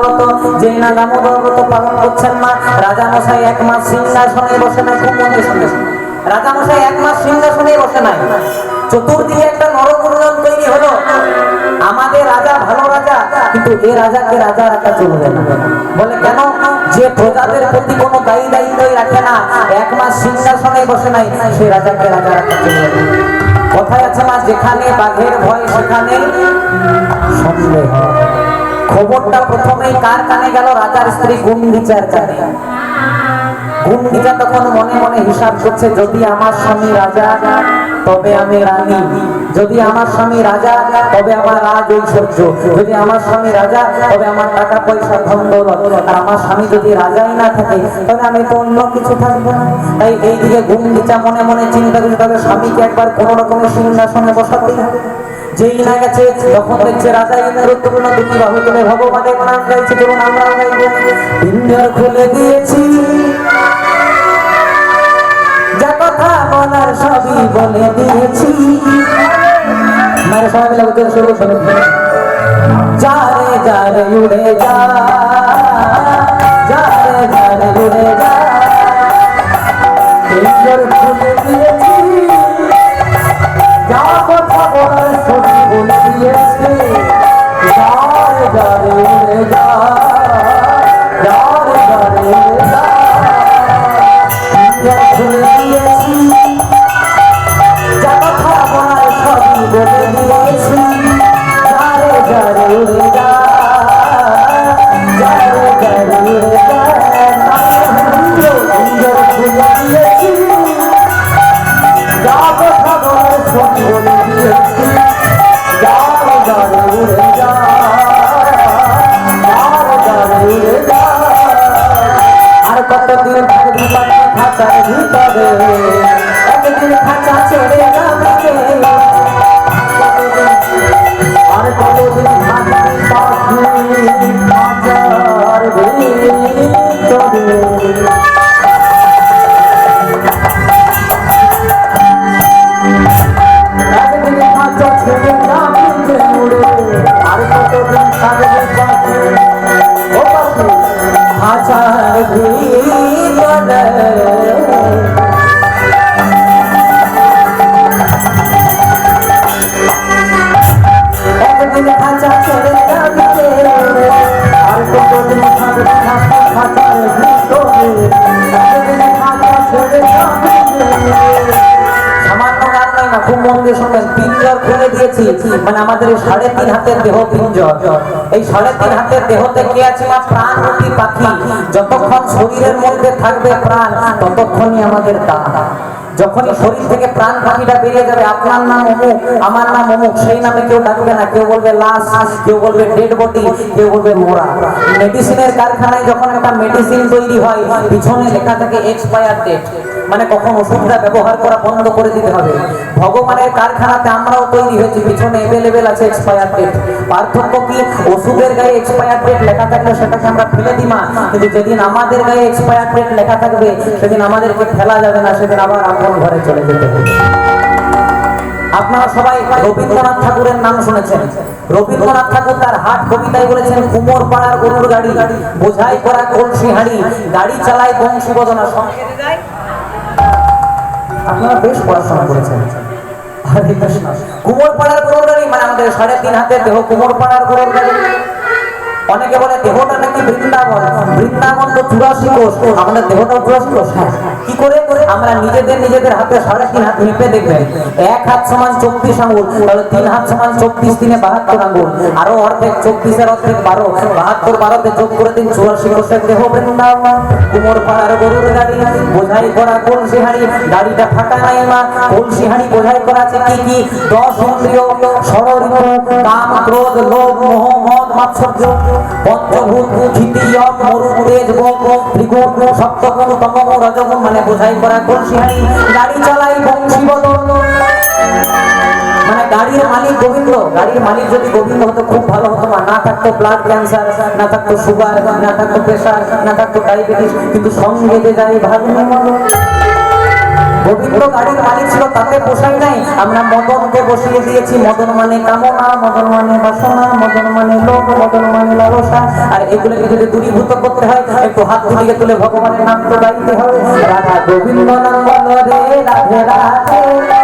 ব্রত যে না দামোদর ব্রত পালন করছেন রাজা মশাই এক মাস সিংহাসনে বসে নাই খুব মনে শুনে রাজা মশাই এক মাস সিংহাসনে বসে নাই। চতুর্দিকে একটা তৈরি হলো। আমাদের রাজা ভালো রাজা, কিন্তু এ রাজাকে রাজা রাখা চলবে না। বলে, কেন? যে প্রজাদের প্রতি কোনো দায়ী দায়িত্বই রাখে না, এক মাস সিংহাসনে বসে নাই, সে রাজাকে রাজা রাখা চলবে না। কথায় আছে না যেখানে বাঘের ভয়, সেখানে সন্দেহ খবরটা প্রথমেই কার কানে গেল? রাজার স্ত্রী গুন্ডিচার কানে। গুন্ডিচা তখন মনে মনে হিসাব করছে, যদি আমার স্বামী রাজা, তবে আমি রানী। যদি আমার স্বামী রাজা, তবে আমার রাজ ঐশ্বর্য। যদি আমার স্বামী রাজা, তবে আমার টাকা পয়সা ধন দৌলত আর আমার স্বামী যদি রাজাই না থাকে, তবে আমি তো অন্য কিছু থাকব না। তাই এইদিকে গুন্ডিচা মনে মনে চিন্তা করে তবে স্বামীকে একবার কোন রকমের সিংহাসনে বসাতেই হবে? যেই না গেছে তখন দেখছে রাজা ইন্দ্রত্বপূর্ণ দুটি বাহু তুলে ভগবানের নাম গাইছে, চলুন আমরাও গাইব পিঞ্জর খুলে দিয়েছি। যা কথা বলার সবই বলে দিয়েছি। মায়ের সবাই মিলে উত্তর শুরু শুরু যারে যারে উড়ে যা। যারে যারে উড়ে যা। পিঞ্জর খুলে দিয়েছি। আর কতদিন থাকবি পাখি খাঁচার ভিতরে? কতদিন মানে আমাদের এই সাড়ে তিন হাতের দেহ পিঞ্জর এই সাড়ে তিন হাতের দেহতে কে আছে না প্রাণরূপী পাখি। যতক্ষণ শরীরের মধ্যে থাকবে প্রাণ, ততক্ষণই আমাদের দাম যখনই শরীর থেকে প্রাণ পাখিটা বেরিয়ে যাবে, আপনার নাম অমুক, আমার নাম অমুক, সেই নামে কেউ ডাকবে না, কেউ বলবে লাশ, কেউ বলবে ডেড বডি কেউ বলবে মোরা। মেডিসিনের কারখানায় যখন একটা মেডিসিন তৈরি হয়, পিছনে লেখা থাকে এক্সপায়ার ডেট মানে কখন ওষুধটা ব্যবহার করা বন্ধ করে দিতে হবে। ভগবানের কারখানাতে আমরাও তৈরি হয়েছি, পিছনে অ্যাভেলেবেল আছে এক্সপায়ার ডেট পার্থক্য কি? ওষুধের গায়ে এক্সপায়ার ডেট লেখা থাকলে সেটাকে আমরা ফেলে দিই মা। কিন্তু যেদিন আমাদের গায়ে এক্সপায়ার ডেট লেখা থাকবে, সেদিন আমাদেরকে ফেলা যাবে না, সেদিন আবার আপন ঘরে চলে যেতে হবে। আপনারা সবাই রবীন্দ্রনাথ ঠাকুরের নাম শুনেছেন। রবীন্দ্রনাথ ঠাকুর তার হাট কবিতায় বলেছেন, কুমোর পাড়ার গরুর গাড়ি, বোঝাই করা কলসি হাড়ি গাড়ি চালায় বংশী বদনা সঙ্গে। আপনারা বেশ পড়াশোনা করেছেন। কুমোর পাড়ার গরুর গাড়ি মানে আমাদের সাড়ে তিন হাতে দেহ কুমোর পাড়ার গরুর গাড়ি অনেকে বলে দেহটা নাকি বৃন্দাবন। বৃন্দাবন তো চুরাশি কোষ, আমাদের দেহটাও চুরাশি কোষ। হ্যাঁ কি করে? আমরা নিজেদের নিজেদের হাতে সাড়ে তিন হাত মেপে দেখবেন এক হাত সমান চব্বিশ আঙুল তাহলে তিন হাত সমান চব্বিশ তিনে বাহাত্তর আঙুল আরও অর্ধেক চব্বিশের অর্ধেক বারো, বাহাত্তর বারোতে যোগ করে দিন চুরাশি কোষের দেহ বৃন্দাবন। কুমোর পাড়ার গরুর গাড়ি, বোঝাই করা কলসি হাড়ি, গাড়িটা ফাঁকা নাই মা, কলসি হাড়ি বোঝাই করা আছে কি কি? দশ ইন্দ্রিয় ষড়রিপু কাম, ক্রোধ, লোভ, মোহ, মদ, মাৎসর্য। পঞ্চভূত তৃতীয় মরু তেজ, গোপ, ত্রিগুণ, সপ্তগুণ, তমগুণ, রজগুণ মানে বোঝাই করা কলসি গাড়ি চালাই বংশী বদল মানে গাড়ির মালিক গোবিন্দ। গাড়ির মালিক যদি গোবিন্দ হতো, খুব ভালো হতো না থাকতো ব্লাড ক্যান্সার না থাকতো সুগার না থাকতো প্রেশার না থাকতো ডায়াবেটিস কিন্তু সঙ্গে যায় ভাগ্য গোবিন্দ গাড়ির মালিক ছিল, তাতে পোষাই নাই। আমরা মদনকে বসিয়ে দিয়েছি, মদন মানে কামনা, মদন মানে বাসনা, মদন মানে লোভ, মদন মানে লালসা। আর এগুলোকে যদি দূরীভূত করতে হয়, একটু হাত তুলিয়ে তুলে ভগবানের নাম তো গাইতে হবে। রাধা গোবিন্দ নাম রে, রাধে রাধে।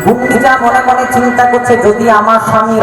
গুন্ডিচা মনে মনে চিন্তা করছে যদি আমার স্বামী